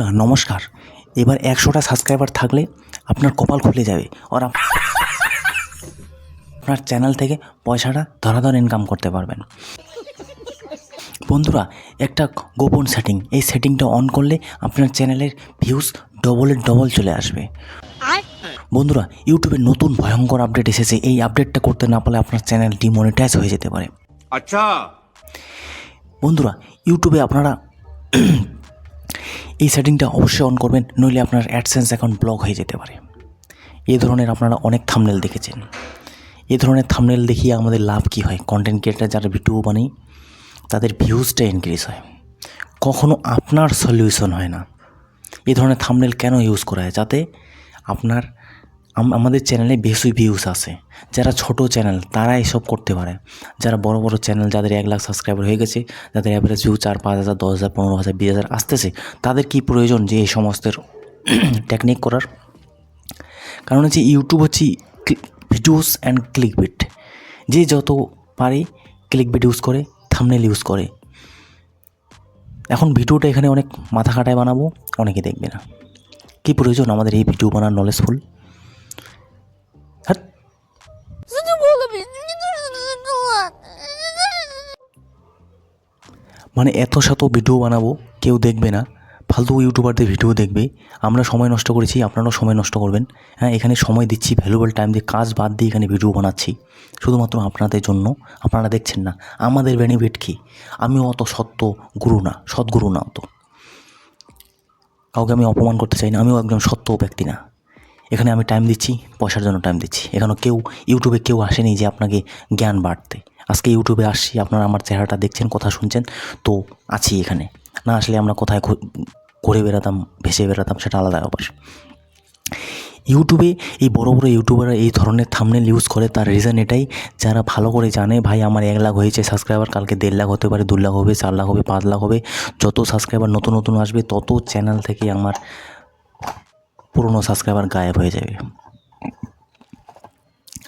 বন্ধুরা নমস্কার। এবার একশোটা সাবস্ক্রাইবার থাকলে আপনার কপাল খুলে যাবে। আর আপনার চ্যানেল থেকে পয়সাটা ধরাধর ইনকাম করতে পারবেন। বন্ধুরা একটা গোপন সেটিং এই সেটিংটা অন করলে আপনার চ্যানেলের ভিউজ ডবলের ডবল চলে আসবে। বন্ধুরা ইউটিউবে নতুন ভয়ঙ্কর আপডেট এসেছে। এই আপডেটটা করতে না পারলে আপনার চ্যানেল ডিমনিটাইজ হয়ে যেতে পারে। আচ্ছা। বন্ধুরা ইউটিউবে আপনারা এই সেটিংটা অবশ্যই অন করবেন, নইলে আপনার অ্যাডসেন্স অ্যাকাউন্ট ব্লক হয়ে যেতে পারে। এ ধরনের আপনারা অনেক থামনেল দেখেছেন। এ ধরনের থামনেল দেখিয়ে আমাদের লাভ কী হয়? কন্টেন্ট ক্রিয়েটার যারা ভিডিও বানাই তাদের ভিউজটা ইনক্রিজ হয়। কখনো আপনার সলিউশন হয় না। এ ধরনের থামনেল কেন ইউজ করা হয়? যাতে আপনার আমাদের চ্যানেলে বেশি ভিউজ আসে যারা ছোট চ্যানেল তারা এসব করতে পারে। যারা বড় বড় চ্যানেল যাদের এক লাখ সাবস্ক্রাইবার হয়ে গেছে, যাদের অ্যাভারেজ ভিউ চার, পাঁচ হাজার, দশ হাজার, পনেরো হাজার, বিশ হাজার আসতেছে, তাদের কি প্রয়োজন যে এই সমস্ত টেকনিক করার? কারণ হচ্ছে ইউটিউব হচ্ছে ভিডিওস অ্যান্ড ক্লিক বিট যে যত পারে ক্লিক বিট ইউজ করে থামনেল ইউজ করে। এখন ভিডিওটা এখানে অনেক মাথা খাটায় বানাবো, অনেকে দেখবে না। কী প্রয়োজন? আমাদের এই ভিডিও বানার নলেজফুল মানে এত শত ভিডিও বানাবো কেউ দেখবে না। ফালতু ইউটিউবারদের ভিডিও দেখবে। আমরা সময় নষ্ট করেছি আপনারাও সময় নষ্ট করবেন। হ্যাঁ এখানে সময় দিচ্ছি ভ্যালুয়েবল টাইম দিয়ে কাজ বাদ দিয়ে এখানে ভিডিও বানাচ্ছি। শুধুমাত্র আপনাদের জন্য আপনারা দেখছেন না। আমাদের বেনিফিট কী? আমিও অত সত্য গুরু না সৎগুরু না অত। কাউকে আমি অপমান করতে চাই না আমিও একজন সত্য ব্যক্তি না। এখানে আমি টাইম দিচ্ছি, পয়সার জন্য টাইম দিচ্ছি। এখানে কেউ ইউটিউবে কেউ আসেনি যে আপনাকে জ্ঞান বাড়তে। আজকে ইউটিউবে আসছি, আপনারা আমার চেহারাটা দেখছেন, কথা শুনছেন, তো আছি এখানে। না আসলে আমরা কোথায় ঘুরে বেড়াতাম, ভেসে বেড়াতাম, সেটা আলাদা ব্যাপার। ইউটিউবে এই বড় বড় ইউটিউবাররা এই ধরনের থামনেল ইউজ করে, তার রিজন এটাই, যারা ভালো করে জানে, ভাই, আমার এক লাখ হয়েছে সাবস্ক্রাইবার কালকে দেড় লাখ হতে পারে, দু লাখ হবে, চার লাখ হবে, পাঁচ লাখ হবে। যত সাবস্ক্রাইবার নতুন নতুন আসবে, তত চ্যানেল থেকে আমার পুরনো সাবস্ক্রাইবার গায়েব হয়ে যাবে।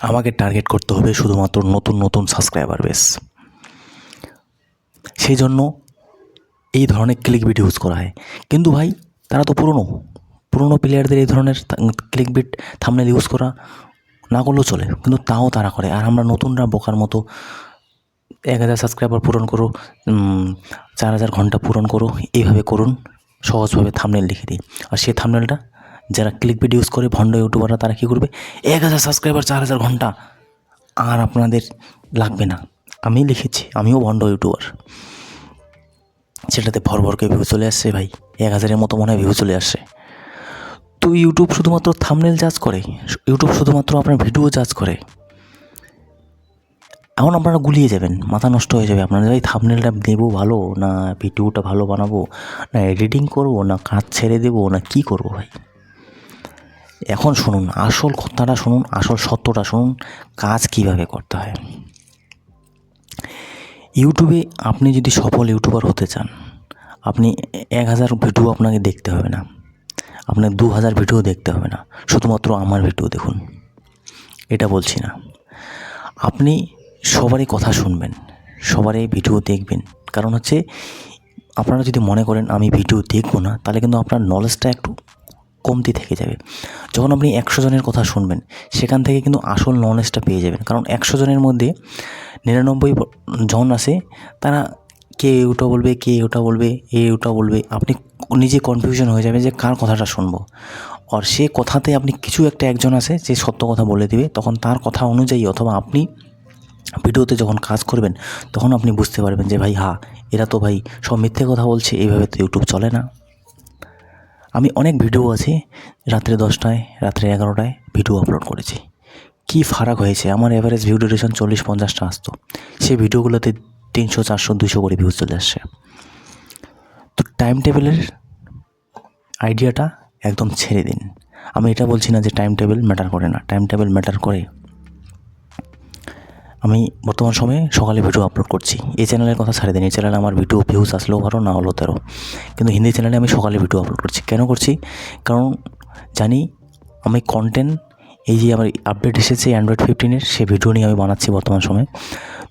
আমাকে টার্গেট করতে হবে শুধুমাত্র নতুন নতুন সাবস্ক্রাইবার বেস সেই জন্য এই ধরনের ক্লিক বিট ইউজ করা হয়। কিন্তু ভাই, তারা তো পুরনো। পুরনো প্লেয়ারদের এই ধরনের ক্লিক বিট থামনেল ইউজ করা না করলেও চলে। কিন্তু তাও তারা করে। আর আমরা নতুনরা বোকার মতো এক হাজার সাবস্ক্রাইবার পূরণ করো চার হাজার ঘণ্টা পূরণ করো, এইভাবে করুন, সহজভাবে থামনেল লিখে দিই। আর সেই থামনেলটা যারা ক্লিক বিট ইউজ করে, ভণ্ড ইউটিউবাররা তারা কী করবে? এক হাজার সাবস্ক্রাইবার চার হাজার ঘণ্টা। আর আপনাদের লাগবে না। আমি লিখেছি, আমিও ভণ্ড ইউটিউবার সেটাতে ভর ভরকে ভিউ চলে আসছে ভাই। এক হাজারের মতো মনে হয় ভিউ চলে আসছে। তো ইউটিউব শুধুমাত্র থামনেল জাজ করে। ইউটিউব শুধুমাত্র আপনার ভিডিও জাজ করে। এখন আপনারা গুলিয়ে যাবেন, মাথা নষ্ট হয়ে যাবে। আপনারা ভাই থামনেলটা দেবো ভালো, না ভিডিওটা ভালো বানাবো, না এডিটিং করব, না কাজ ছেড়ে দেবো, না কি করব ভাই? এখন শুনুন, আসল কথাটা শুনুন, আসল সত্যটা শুনুন, কাজ কীভাবে করতে হয়। ইউটিউবে আপনি যদি সফল ইউটিউবার হতে চান, আপনি এক হাজার ভিডিও আপনাকে দেখতে হবে না। আপনার দু হাজার ভিডিও দেখতে হবে না। শুধুমাত্র আমার ভিডিও দেখুন। এটা বলছি না। আপনি সবারই কথা শুনবেন, সবারই ভিডিও দেখবেন। কারণ হচ্ছে, আপনারা যদি মনে করেন, আমি ভিডিও দেখব না, তাহলে কিন্তু আপনার নলেজটা একটু কমতি থেকে যাবে। যখন আপনি একশো জনের কথা শুনবেন, সেখান থেকে কিন্তু আসল নলেজটা পেয়ে যাবেন। কারণ একশো জনের মধ্যে নিরানব্বই জন আছে, তারা কে ওটা বলবে, কে ওটা বলবে, এ ওটা বলবে। আপনি নিজে কনফিউশন হয়ে যাবে যে কার কথাটা শুনব। আর সে কথাতে আপনি কিছু একটা একজন আছে, যে সত্য কথা বলে দিবে, তখন তার কথা অনুযায়ী অথবা আপনি ভিডিওতে যখন কাজ করবেন, তখন আপনি বুঝতে পারবেন যে ভাই হ্যাঁ এরা তো ভাই সব মিথ্যে কথা বলছে এইভাবে তো ইউটিউব চলে না। আমি অনেক ভিডিও আছে, রাত্রে দশটায়, রাত্রে এগারোটায় ভিডিও আপলোড করেছি। কি ফারাক হয়েছে? আমার অ্যাভারেজ ভিউ ডিউরেশন চল্লিশ পঞ্চাশটা আসতো। সেই ভিডিওগুলোতে তিনশো, চারশো দুশো করে ভিউজ চলে আসছে। তো টাইম টেবিলের আইডিয়াটা একদম ছেড়ে দিন। আমি এটা বলছি না যে টাইম টেবিল ম্যাটার করে না। টাইম টেবিল ম্যাটার করে আমি বর্তমান সময়ে সকালে ভিডিও আপলোড করছি। এই চ্যানেলের কথা ছাড়ে দিন, এই চ্যানেলে আমার ভিডিও ভিউজ আসলেও ভালো, না হলো তেরো। কিন্তু হিন্দি চ্যানেলে আমি সকালে ভিডিও আপলোড করছি। কেন করছি? কারণ জানি আমি কন্টেন্ট এই যে আমার আপডেট এসেছে অ্যান্ড্রয়েড ফিফটিনের সে ভিডিও নিয়ে আমি বানাচ্ছি বর্তমান সময়ে।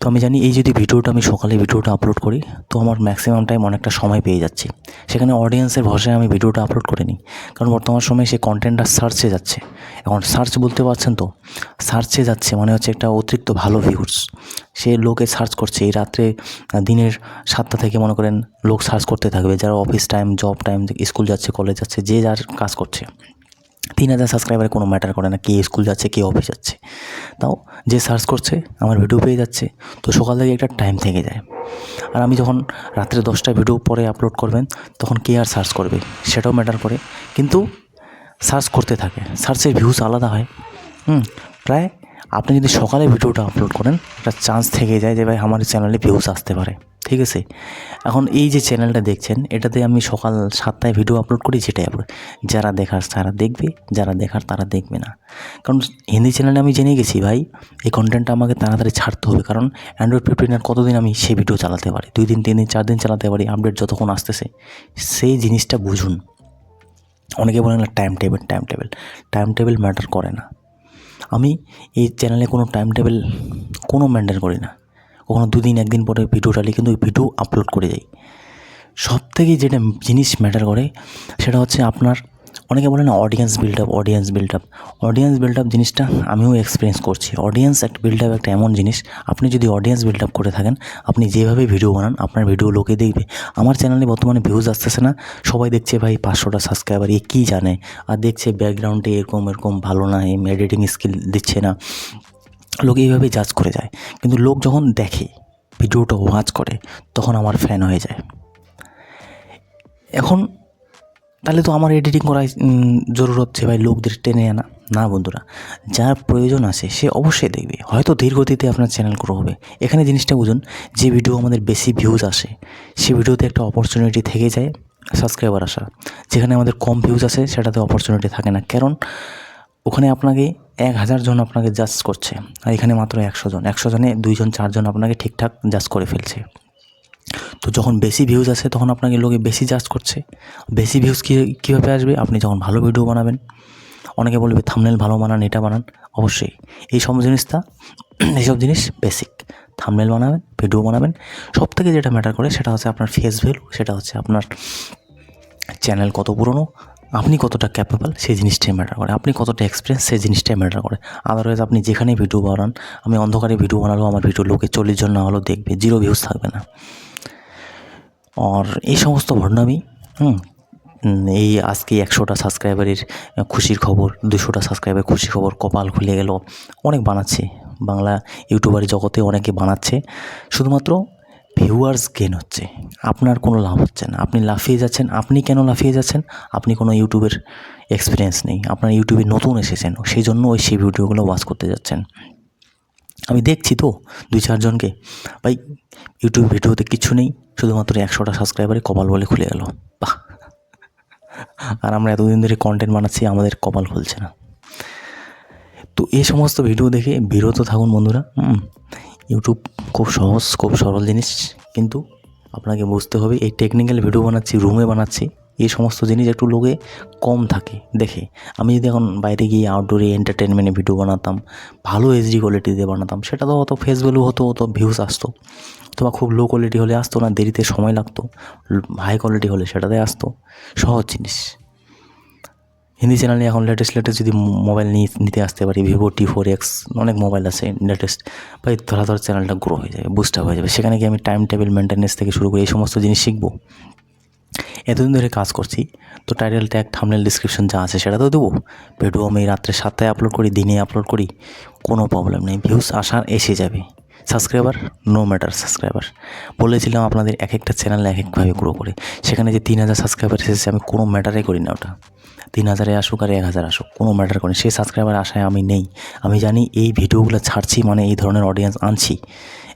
তো আমি জানি এই যদি ভিডিওটা আমি সকালে ভিডিওটা আপলোড করি, তো আমার ম্যাক্সিমাম টাইম অনেকটা সময় পেয়ে যাচ্ছি। সেখানে অডিয়েন্সের ভরসায় আমি ভিডিওটা আপলোড করিনি, কারণ বর্তমান সময়ে সেই কন্টেন্টটা সার্চে যাচ্ছে। এখন সার্চ বলতে পারছেন তো? সার্চে যাচ্ছে মানে হচ্ছে একটা অতিরিক্ত ভালো ভিউস সে লোকে সার্চ করছে, এই রাত্রে, দিনের সাতটা থেকে মনে করেন লোক সার্চ করতে থাকবে, যারা office time job time school যাচ্ছে কলেজ যাচ্ছে, যে যার কাজ করছে। তিন হাজার সাবস্ক্রাইবারে কোনো ম্যাটার করে না, কে স্কুল যাচ্ছে, কে অফিস যাচ্ছে। তাও যে সার্চ করছে, আমার ভিডিও পেয়ে যাচ্ছে। তো সকাল থেকে একটা টাইম থেকে যায়। আর আমি যখন রাত্রে দশটায় ভিডিও পরে আপলোড করবেন, তখন কে আর সার্চ করবে? সেটাও ম্যাটার করে। কিন্তু সার্চ করতে থাকে। সার্চের ভিউজ আলাদা হয়। হুম, প্রায় আপনি যদি সকালে ভিডিওটা আপলোড করেন, একটা চান্স থেকে যায় যে ভাই, আমার চ্যানেলে ভিউজ আসতে পারে। ঠিক আছে? এখন এই যে চ্যানেলটা দেখছেন, এটাতে আমি সকাল সাতটায় ভিডিও আপলোড করি যেটাই আপলোড যারা দেখার, তারা দেখবে, যারা দেখার, তারা দেখবে না। কারণ হিন্দি চ্যানেলে আমি জেনে গেছি ভাই, এই কন্টেন্টটা আমাকে তাড়াতাড়ি ছাড়তে হবে। কারণ অ্যান্ড্রয়েড ফিফটিন আর কতদিন আমি সেই ভিডিও চালাতে পারি? দুই দিন, তিন দিন, চার দিন চালাতে পারি আপডেট যতক্ষণ আসতেছে। সেই জিনিসটা বুঝুন। অনেকে বলেন, না time table time table time table matter করে না। আমি এই চ্যানেলে কোনো টাইম টেবিল কোনো মেনটেন করি না। কখনো দুদিন, একদিন পরে ভিডিও ডালি কিন্তু ওই ভিডিও আপলোড করে যাই সব থেকে যেটা জিনিস ম্যাটার করে, সেটা হচ্ছে আপনার, অনেকে বলে না audience build up audience build up audience build up জিনিসটা আমিও এক্সপিরিয়েন্স করছি। অডিয়েন্স একটা বিল্ড আপ একটা এমন জিনিস, আপনি যদি অডিয়েন্স বিল্ড আপ করে থাকেন, আপনি যেভাবে ভিডিও বানান, আপনার ভিডিও লোকে দেখবে। আমার চ্যানেলে বর্তমানে ভিউজ আসতেছে না, সবাই দেখছে ভাই পাঁচশোটা সাবস্ক্রাইবার এ কী জানে? আর দেখছে ব্যাকগ্রাউন্ডে এরকম এরকম ভালো না এম এডিটিং স্কিল দিচ্ছে না। লোক এইভাবে জাজ করে যায়। কিন্তু লোক যখন দেখে ভিডিওটা ওয়াচ করে তখন আমার ফ্যান হয়ে যায়। এখন তাহলে তো আমার এডিটিং উম, জরুরত যে ভাই লোকদের টেনে আনা। না বন্ধুরা যার প্রয়োজন আছে সে অবশ্যই দেখবে। হয়তো ধীর গতিতে আপনার চ্যানেল গ্রো হবে। এখানে জিনিসটা বুঝুন যে ভিডিও আমাদের বেশি ভিউজ আসে সে ভিডিওতে একটা অপরচুনিটি থেকে যায় সাবস্ক্রাইবার আসা। যেখানে আমাদের কম ভিউজ আসে সেটাতে অপরচুনিটি থাকে না। কারণ ওখানে আপনাকে এক হাজার জন আপনাকে জাজ করছে। আর এখানে মাত্র একশো জন। একশো জনে দুইজন, চারজন আপনাকে ঠিকঠাক জাজ করে ফেলছে। তো যখন বেশি ভিউজ আসে, তখন আপনাকে লোকে বেশি জাজ করছে। বেশি ভিউজ কী, কীভাবে আসবে? আপনি যখন ভালো ভিডিও বানাবেন, অনেকে বলবে থামনেল ভালো বানান, এটা বানান। অবশ্যই এই সব জিনিসটা, এইসব জিনিস বেসিক থামনেল বানাবেন ভিডিও বানাবেন। সব থেকে যেটা ম্যাটার করে, সেটা হচ্ছে আপনার ফেস ভ্যালু সেটা হচ্ছে আপনার চ্যানেল কত পুরনো আপনি কতটা ক্যাপেবল সেই জিনিসটাই ম্যাটার করে। আপনি কতটা এক্সপিরিয়েন্স সেই জিনিসটাই ম্যাটার করে। আদারওয়াইজ আপনি যেখানেই ভিডিও বানান, আমি অন্ধকারে ভিডিও বানালেও আমার ভিডিও লোকে চল্লিশ জন না হলেও দেখবে জিরো ভিউজ থাকবে না। আর এই সমস্ত ভণ্ডামি, হুম, এই আজকে একশোটা সাবস্ক্রাইবারের খুশির খবর, দুশোটা সাবস্ক্রাইবার খুশির খবর কপাল খুলে গেল। অনেক বানাচ্ছে। বাংলা ইউটিউবার জগতে অনেকে বানাচ্ছে। শুধুমাত্র ভিউয়ার্স গেন হচ্ছে, আপনার কোনো লাভ হচ্ছে না। আপনি লাফিয়ে যাচ্ছেন, আপনি কেন লাফিয়ে যাচ্ছেন? আপনি কোনো ইউটিউবের এক্সপিরিয়েন্স নেই, আপনার ইউটিউবে নতুন এসেছেন সেই জন্য ওই সেই ভিডিওগুলো ওয়াচ করতে যাচ্ছেন। আমি দেখছি তো দুই চারজনকে ভাই, ইউটিউব ভিডিওতে কিছু নেই, শুধুমাত্র একশোটা সাবস্ক্রাইবারে কপাল বলে খুলে গেল। বাহ! আর আমরা এতদিন ধরে কন্টেন্ট বানাচ্ছি, আমাদের কপাল খুলছে না। তো এই সমস্ত ভিডিও দেখে বিরত থাকুন বন্ধুরা ইউটিউব খুব সহজ, খুব সরল জিনিস। কিন্তু আপনাকে বুঝতে হবে, এই টেকনিক্যাল ভিডিও বানাচ্ছি রুমে বানাচ্ছি, এই সমস্ত জিনিস একটু লোকে কম থাকে। দেখে, আমি যদি এখন বাইরে গিয়ে আউটডোরে এন্টারটেনমেন্টে ভিডিও বানাতাম, ভালো এইচডি কোয়ালিটিতে বানাতাম, সেটা তো অত ফেস ভ্যালু হতো অত ভিউজ আসতো। অথবা খুব লো কোয়ালিটি হলে আসতো না, দেরিতে সময় লাগতো হাই কোয়ালিটি হলে সেটাতে আসতো। সহজ জিনিস। হিন্দি চ্যানেলে এখন লেটেস্ট লেটেস্ট যদি মোবাইল নিয়ে নিতে আসতে পারি ভিভো টি ফোর এক্স অনেক মোবাইল আছে লেটেস্ট ভাই ধরা ধর চ্যানেলটা গ্রো হয়ে যাবে বুস্ট আপ হয়ে যাবে। সেখানে গিয়ে আমি টাইম টেবিল মেনটেন্যান্স থেকে শুরু করে, এই সমস্ত জিনিস শিখব। এতদিন ধরে কাজ করছি, তো টাইটেল ট্যাগ থামনেল ডিসক্রিপশন যা আছে সেটা তো দেবো। ভিডিও আমি রাত্রে সাতটায় আপলোড করি, দিনে আপলোড করি, কোনো প্রবলেম নেই। ভিউজ আসার এসে যাবে। সাবস্ক্রাইবার নো ম্যাটার সাবস্ক্রাইবার বলেছিলাম আপনাদের এক একটা চ্যানেল এক একভাবে গ্রো করে। সেখানে যে তিন হাজার সাবস্ক্রাইবার এসেছে, আমি কোনো ম্যাটারে করি না ওটা। তিন হাজারে আসুক আর এক হাজার আসুক, কোনো ম্যাটার করি। সেই সাবস্ক্রাইবার আশায় আমি নেই। আমি জানি এই ভিডিওগুলো ছাড়ছি মানে এই ধরনের অডিয়েন্স আনছি।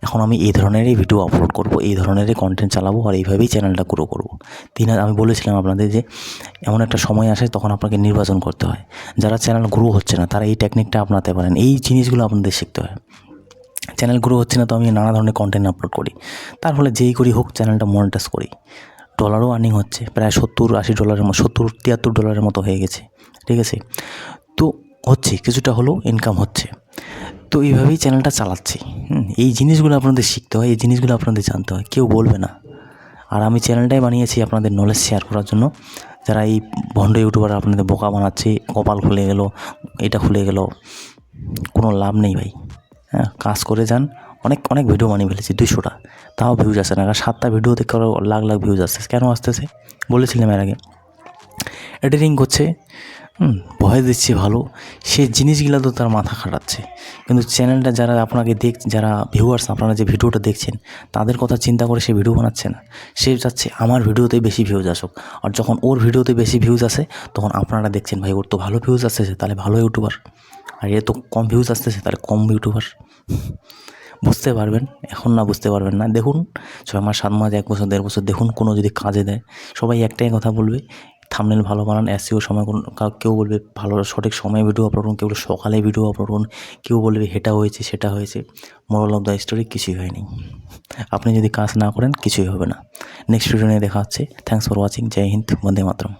এখন আমি এই ধরনেরই ভিডিও আপলোড করব, এই ধরনেরই কন্টেন্ট চালাবো আর এইভাবেই চ্যানেলটা গ্রো করব। তিন আমি বলেছিলাম আপনাদের যে, এমন একটা সময় আসে তখন আপনাকে নির্বাচন করতে হয়। যারা চ্যানেল গ্রো হচ্ছে না, তারা এই টেকনিকটা আপনাতে পারেন। এই জিনিসগুলো আপনাদের শিখতে হয়। চ্যানেল গ্রো হচ্ছে না তো আমি নানা ধরনের কন্টেন্ট আপলোড করি। তার ফলে যেই করি হোক চ্যানেলটা মনিটাইজ করি। ডলারও আর্নিং হচ্ছে, প্রায় সত্তর, আশি ডলারের মতো, সত্তর, তিয়াত্তর ডলারের মতো হয়ে গেছে, ঠিক আছে? তো হচ্ছে, কিছুটা হলেও ইনকাম হচ্ছে। তো এইভাবেই চ্যানেলটা চালাচ্ছি এই জিনিসগুলো আপনাদের শিখতে হয়, এই জিনিসগুলো আপনাদের জানতে হয়, কেউ বলবে না। আর আমি চ্যানেলটাই বানিয়েছি আপনাদের নলেজ শেয়ার করার জন্য। যারা এই ভণ্ড ইউটিউবার আপনাদের বোকা বানাচ্ছে, কপাল খুলে গেল, এটা খুলে গেল, কোনো লাভ নেই ভাই হ্যাঁ? কাজ করে যান অনেক অনেক ভিডিও বানিয়ে ফেলেছি দুশোটা তাও ভিউজ আসে না, কারণ সাতটা ভিডিওতে কারও লাখ লাখ ভিউজ আসতেছে কেন আসতেছে? বলেছিলাম এর আগে। এডিটিং করছে ভয় দিচ্ছে ভালো। সে জিনিসগুলো তো তার মাথা খাটাচ্ছে। কিন্তু চ্যানেলটা যারা আপনাকে দেখ, যারা ভিউয়ার্স আপনারা যে ভিডিওটা দেখছেন, তাদের কথা চিন্তা করে সে ভিডিও বানাচ্ছে না। সে চাচ্ছে আমার ভিডিওতে বেশি ভিউজ আসুক। আর যখন ওর ভিডিওতে বেশি ভিউজ আসে, তখন আপনারা দেখছেন, ভাই, ওর তো ভালো ভিউজ আসতেছে, তাহলে ভালো ইউটিউবার আর এ তো কম ভিউজ আসতেছে, তাহলে কম ইউটিউবার বুঝতে পারবেন, এখন না বুঝতে পারবেন না। দেখুন, ছয় মাস, সাত মাস, এক বছর, দেড় বছর, দেখুন কোনো যদি কাজে দেয়, সবাই একটাই কথা বলবে থামনেল ভালো বানান এসিও সময় কোন কাউ- বলবে ভালো, সঠিক সময়ে ভিডিও আপলোড করুন, কেউ সকালে ভিডিও আপলোড করুন, কেউ বলবে হেটা হয়েছে, সেটা হয়েছে। মোরাল অফ দ্য স্টোরি কিছুই হয়নি। আপনি যদি কাজ না করেন, কিছুই হবে না। নেক্সট ভিডিও নিয়ে দেখা হচ্ছে। থ্যাংকস ফর ওয়াচিং জয় হিন্দ, বন্দে মাতরম।